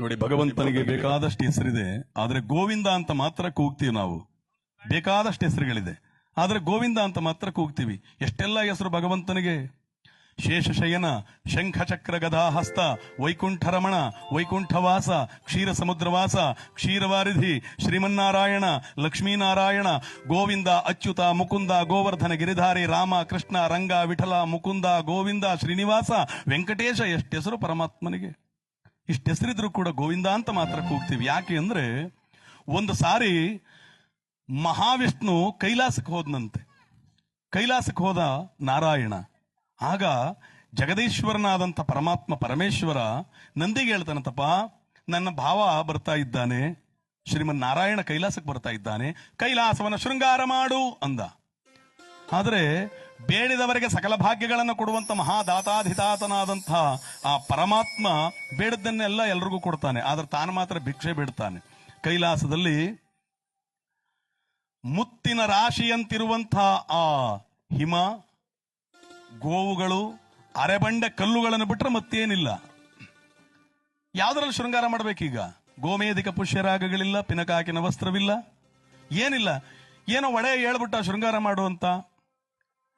ನೋಡಿ ಭಗವಂತನಿಗೆ ಬೇಕಾದಷ್ಟು ಹೆಸರಿದೆ. ಆದ್ರೆ ಗೋವಿಂದ ಅಂತ ಮಾತ್ರ ಕೂಗ್ತೀವಿ ನಾವು. ಬೇಕಾದಷ್ಟು ಹೆಸರುಗಳಿದೆ. ಆದ್ರೆ ಗೋವಿಂದ ಅಂತ ಮಾತ್ರ ಕೂಗ್ತೀವಿ. ಎಷ್ಟೆಲ್ಲ ಹೆಸರು ಭಗವಂತನಿಗೆ? ಶೇಷಶಯನ ಶಂಖಚಕ್ರ ಗದಾಹಸ್ತ ವೈಕುಂಠರಮಣ ವೈಕುಂಠವಾಸ ಕ್ಷೀರ ಸಮುದ್ರವಾಸ ಕ್ಷೀರವಾರಿಧಿ ಶ್ರೀಮನ್ನಾರಾಯಣ ಲಕ್ಷ್ಮೀನಾರಾಯಣ ಗೋವಿಂದ ಅಚ್ಯುತ ಮುಕುಂದ ಗೋವರ್ಧನ ಗಿರಿಧಾರಿ ರಾಮ ಕೃಷ್ಣ ರಂಗ ವಿಠಲ ಮುಕುಂದ ಗೋವಿಂದ ಶ್ರೀನಿವಾಸ ವೆಂಕಟೇಶ ಎಷ್ಟು ಹೆಸರು ಪರಮಾತ್ಮನಿಗೆ? ಇಷ್ಟು ಹೆಸರಿದ್ರು ಕೂಡ ಗೋವಿಂದ ಅಂತ ಮಾತ್ರ ಕೂಗ್ತೀವಿ. ಯಾಕೆ ಅಂದ್ರೆ ಒಂದು ಸಾರಿ ಮಹಾವಿಷ್ಣು ಕೈಲಾಸಕ್ಕೆ ಹೋದ್ನಂತೆ. ಕೈಲಾಸಕ್ಕೆ ಹೋದ ನಾರಾಯಣ. ಆಗ ಜಗದೀಶ್ವರನಾದಂಥ ಪರಮಾತ್ಮ ಪರಮೇಶ್ವರ ನಂದಿಗೆ ಹೇಳ್ತಾನಂತಪ್ಪ, ನನ್ನ ಭಾವ ಬರ್ತಾ ಇದ್ದಾನೆ. ಶ್ರೀಮನ್ ನಾರಾಯಣ ಕೈಲಾಸಕ್ಕೆ ಬರ್ತಾ ಇದ್ದಾನೆ. ಕೈಲಾಸವನ ಶೃಂಗಾರ ಮಾಡು ಅಂದ. ಆದರೆ ಬೇಡಿದವರಿಗೆ ಸಕಲ ಭಾಗ್ಯಗಳನ್ನು ಕೊಡುವಂತ ಮಹಾದಾತಾಧಿತಾತನಾದಂತಹ ಆ ಪರಮಾತ್ಮ ಬೇಡದನ್ನೆಲ್ಲ ಎಲ್ರಿಗೂ ಕೊಡ್ತಾನೆ. ಆದ್ರೆ ತಾನು ಮಾತ್ರ ಭಿಕ್ಷೆ ಬಿಡ್ತಾನೆ. ಕೈಲಾಸದಲ್ಲಿ ಮುತ್ತಿನ ರಾಶಿಯಂತಿರುವಂತಹ ಆ ಹಿಮ, ಗೋವುಗಳು, ಅರೆಬಂಡೆ ಕಲ್ಲುಗಳನ್ನು ಬಿಟ್ರೆ ಮತ್ತೇನಿಲ್ಲ. ಯಾವ್ದ್ರಲ್ಲಿ ಶೃಂಗಾರ ಮಾಡ್ಬೇಕೀಗ? ಗೋಮೇಧಿಕ ಪುಷ್ಯರಾಗಗಳಿಲ್ಲ, ಪಿನಕಾಕಿನ ವಸ್ತ್ರವಿಲ್ಲ, ಏನಿಲ್ಲ. ಏನೋ ಒಡೆ ಹೇಳ್ಬಿಟ್ಟ ಶೃಂಗಾರ ಮಾಡು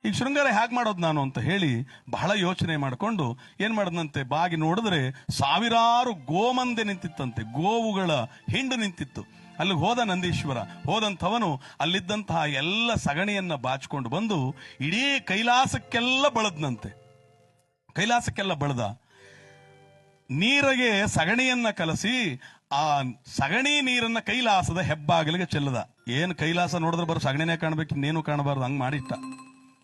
ಈಗ ಶೃಂಗಾರ ಹೇಗೆ ಮಾಡೋದು ನಾನು ಅಂತ ಹೇಳಿ ಬಹಳ ಯೋಚನೆ ಮಾಡಿಕೊಂಡು ಏನು ಮಾಡದಂತೆ ಬಾಗಿ ನೋಡಿದ್ರೆ ಸಾವಿರಾರು ಗೋಮಂದೆ ನಿಂತಿತ್ತಂತೆ, ಗೋವುಗಳ ಹಿಂಡು ನಿಂತಿತ್ತು. ಅಲ್ಲಿಗೆ ಹೋದ ನಂದೀಶ್ವರ, ಹೋದಂಥವನು ಅಲ್ಲಿದ್ದಂತಹ ಎಲ್ಲ ಸಗಣಿಯನ್ನ ಬಾಚಿಕೊಂಡು ಬಂದು ಇಡೀ ಕೈಲಾಸಕ್ಕೆಲ್ಲ ಬಳದ್ನಂತೆ. ಕೈಲಾಸಕ್ಕೆಲ್ಲ ಬಳದ. ನೀರಿಗೆ ಸಗಣಿಯನ್ನ ಕಲಸಿ ಆ ಸಗಣಿ ನೀರನ್ನ ಕೈಲಾಸದ ಹೆಬ್ಬಾಗಿಲಿಗೆ ಚೆಲ್ಲದ. ಏನು ಕೈಲಾಸ ನೋಡಿದ್ರೆ ಬರೋ ಸಗಣಿನೇ ಕಾಣ್ಬೇಕು, ಇನ್ನೇನು ಕಾಣಬಾರ್ದು, ಹಂಗೆ ಮಾಡಿಟ್ಟ.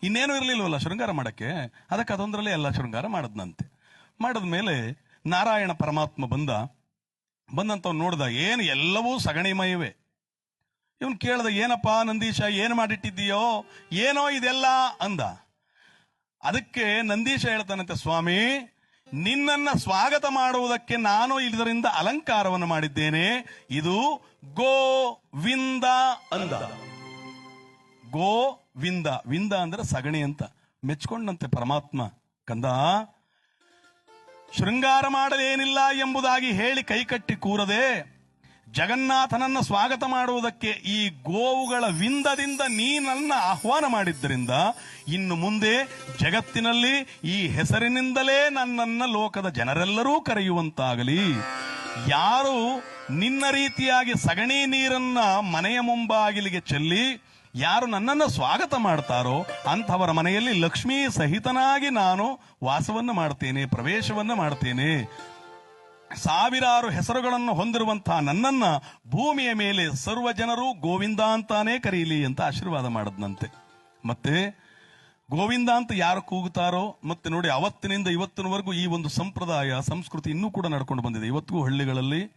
ಇನ್ನೇನು ಇರಲಿಲ್ಲವಲ್ಲ ಶೃಂಗಾರ ಮಾಡಕ್ಕೆ? ಅದಕ್ಕೆ ಅದೊಂದರಲ್ಲೇ ಎಲ್ಲ ಶೃಂಗಾರ ಮಾಡದ್ನಂತೆ. ಮಾಡಿದ್ಮೇಲೆ ನಾರಾಯಣ ಪರಮಾತ್ಮ ಬಂದ ಬಂದಂತವ್ ನೋಡ್ದ, ಏನು ಎಲ್ಲವೂ ಸಗಣಿಮಯವೇ. ಇವನು ಕೇಳ್ದ, ಏನಪ್ಪ ನಂದೀಶ, ಏನು ಮಾಡಿಟ್ಟಿದ್ದೀಯೋ, ಏನೋ ಇದೆಲ್ಲ ಅಂದ. ಅದಕ್ಕೆ ನಂದೀಶ ಹೇಳ್ತಾನಂತೆ, ಸ್ವಾಮಿ, ನಿನ್ನನ್ನ ಸ್ವಾಗತ ಮಾಡುವುದಕ್ಕೆ ನಾನು ಇದರಿಂದ ಅಲಂಕಾರವನ್ನು ಮಾಡಿದ್ದೇನೆ. ಇದು ಗೋವಿಂದ ಅಂದ. ಗೋವಿಂದ. ವಿಂದ ಅಂದ್ರೆ ಸಗಣಿ ಅಂತ. ಮೆಚ್ಕೊಂಡಂತೆ ಪರಮಾತ್ಮ. ಕಂದ, ಶೃಂಗಾರ ಮಾಡಲೇನಿಲ್ಲ ಎಂಬುದಾಗಿ ಹೇಳಿ ಕೈಕಟ್ಟಿ ಕೂರದೆ, ಜಗನ್ನಾಥನನ್ನ ಸ್ವಾಗತ ಮಾಡುವುದಕ್ಕೆ ಈ ಗೋವುಗಳ ವಿಂದದಿಂದ ನೀನನ್ನ ಆಹ್ವಾನ ಮಾಡಿದ್ದರಿಂದ, ಇನ್ನು ಮುಂದೆ ಜಗತ್ತಿನಲ್ಲಿ ಈ ಹೆಸರಿನಿಂದಲೇ ನನ್ನನ್ನ ಲೋಕದ ಜನರೆಲ್ಲರೂ ಕರೆಯುವಂತಾಗಲಿ. ಯಾರು ನಿನ್ನ ರೀತಿಯಾಗಿ ಸಗಣಿ ನೀರನ್ನ ಮನೆಯ ಮುಂಬಾಗಿಲಿಗೆ ಚೆಲ್ಲಿ ಯಾರು ನನ್ನನ್ನು ಸ್ವಾಗತ ಮಾಡ್ತಾರೋ ಅಂಥವರ ಮನೆಯಲ್ಲಿ ಲಕ್ಷ್ಮೀ ಸಹಿತನಾಗಿ ನಾನು ವಾಸವನ್ನು ಮಾಡ್ತೇನೆ, ಪ್ರವೇಶವನ್ನು ಮಾಡ್ತೇನೆ. ಸಾವಿರಾರು ಹೆಸರುಗಳನ್ನು ಹೊಂದಿರುವಂತಹ ನನ್ನನ್ನ ಭೂಮಿಯ ಮೇಲೆ ಸರ್ವ ಜನರು ಗೋವಿಂದ ಅಂತಾನೆ ಕರೀಲಿ ಅಂತ ಆಶೀರ್ವಾದ ಮಾಡದ್ನಂತೆ. ಮತ್ತೆ ಗೋವಿಂದ ಅಂತ ಯಾರು ಕೂಗುತ್ತಾರೋ, ಮತ್ತೆ ನೋಡಿ ಅವತ್ತಿನಿಂದ ಇವತ್ತಿನವರೆಗೂ ಈ ಒಂದು ಸಂಪ್ರದಾಯ, ಸಂಸ್ಕೃತಿ ಇನ್ನೂ ಕೂಡ ನಡ್ಕೊಂಡು ಬಂದಿದೆ. ಇವತ್ತಿಗೂ ಹಳ್ಳಿಗಳಲ್ಲಿ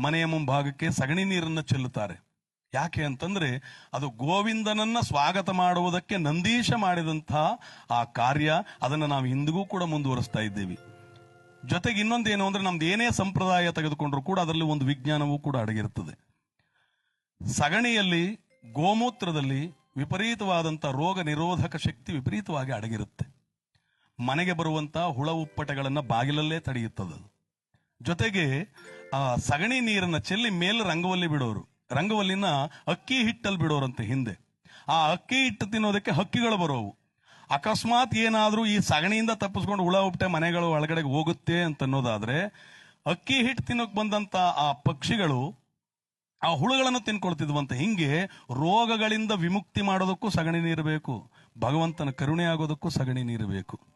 ಮನೆಯ ಮುಂಭಾಗಕ್ಕೆ ಸಗಣಿ ನೀರನ್ನು ಚೆಲ್ಲುತ್ತಾರೆ. ಯಾಕೆ ಅಂತಂದ್ರೆ ಅದು ಗೋವಿಂದನನ್ನ ಸ್ವಾಗತ ಮಾಡುವುದಕ್ಕೆ ನಂದೀಶ ಮಾಡಿದಂತಹ ಆ ಕಾರ್ಯ, ಅದನ್ನು ನಾವು ಇಂದಿಗೂ ಕೂಡ ಮುಂದುವರಿಸ್ತಾ ಇದ್ದೇವೆ. ಜೊತೆಗೆ ಇನ್ನೊಂದೇನು ಅಂದ್ರೆ ನಮ್ದು ಏನೇ ಸಂಪ್ರದಾಯ ತೆಗೆದುಕೊಂಡ್ರು ಕೂಡ ಅದರಲ್ಲಿ ಒಂದು ವಿಜ್ಞಾನವೂ ಕೂಡ ಅಡಗಿರುತ್ತದೆ. ಸಗಣಿಯಲ್ಲಿ, ಗೋಮೂತ್ರದಲ್ಲಿ ವಿಪರೀತವಾದಂಥ ರೋಗ ನಿರೋಧಕ ಶಕ್ತಿ ವಿಪರೀತವಾಗಿ ಅಡಗಿರುತ್ತೆ. ಮನೆಗೆ ಬರುವಂಥ ಹುಳ ಉಪ್ಪಟಗಳನ್ನು ಬಾಗಿಲಲ್ಲೇ ತಡೆಯುತ್ತದೆ ಜೊತೆಗೆ ಆ ಸಗಣಿ ನೀರನ್ನ ಚೆಲ್ಲಿ ಮೇಲೆ ರಂಗವಲ್ಲಿ ಬಿಡೋರು. ರಂಗವಲ್ಲಿನ ಅಕ್ಕಿ ಹಿಟ್ಟಲ್ಲಿ ಬಿಡೋರಂತೆ ಹಿಂದೆ. ಆ ಅಕ್ಕಿ ಹಿಟ್ಟು ತಿನ್ನೋದಕ್ಕೆ ಹಕ್ಕಿಗಳು ಬರೋವು. ಅಕಸ್ಮಾತ್ ಏನಾದರೂ ಈ ಸಗಣಿಯಿಂದ ತಪ್ಪಿಸ್ಕೊಂಡು ಹುಳ ಹುಟ್ಟೆ ಮನೆಗಳು ಒಳಗಡೆ ಹೋಗುತ್ತೆ ಅಂತ ಅನ್ನೋದಾದ್ರೆ ಅಕ್ಕಿ ಹಿಟ್ಟು ತಿನ್ನೋಕೆ ಬಂದಂತ ಆ ಪಕ್ಷಿಗಳು ಆ ಹುಳುಗಳನ್ನು ತಿನ್ಕೊಳ್ತಿದ್ವಂತೆ. ಹಿಂಗೆ ರೋಗಗಳಿಂದ ವಿಮುಕ್ತಿ ಮಾಡೋದಕ್ಕೂ ಸಗಣಿ ನೀರು ಬೇಕು, ಭಗವಂತನ ಕರುಣೆ ಆಗೋದಕ್ಕೂ ಸಗಣಿ ನೀರು ಬೇಕು.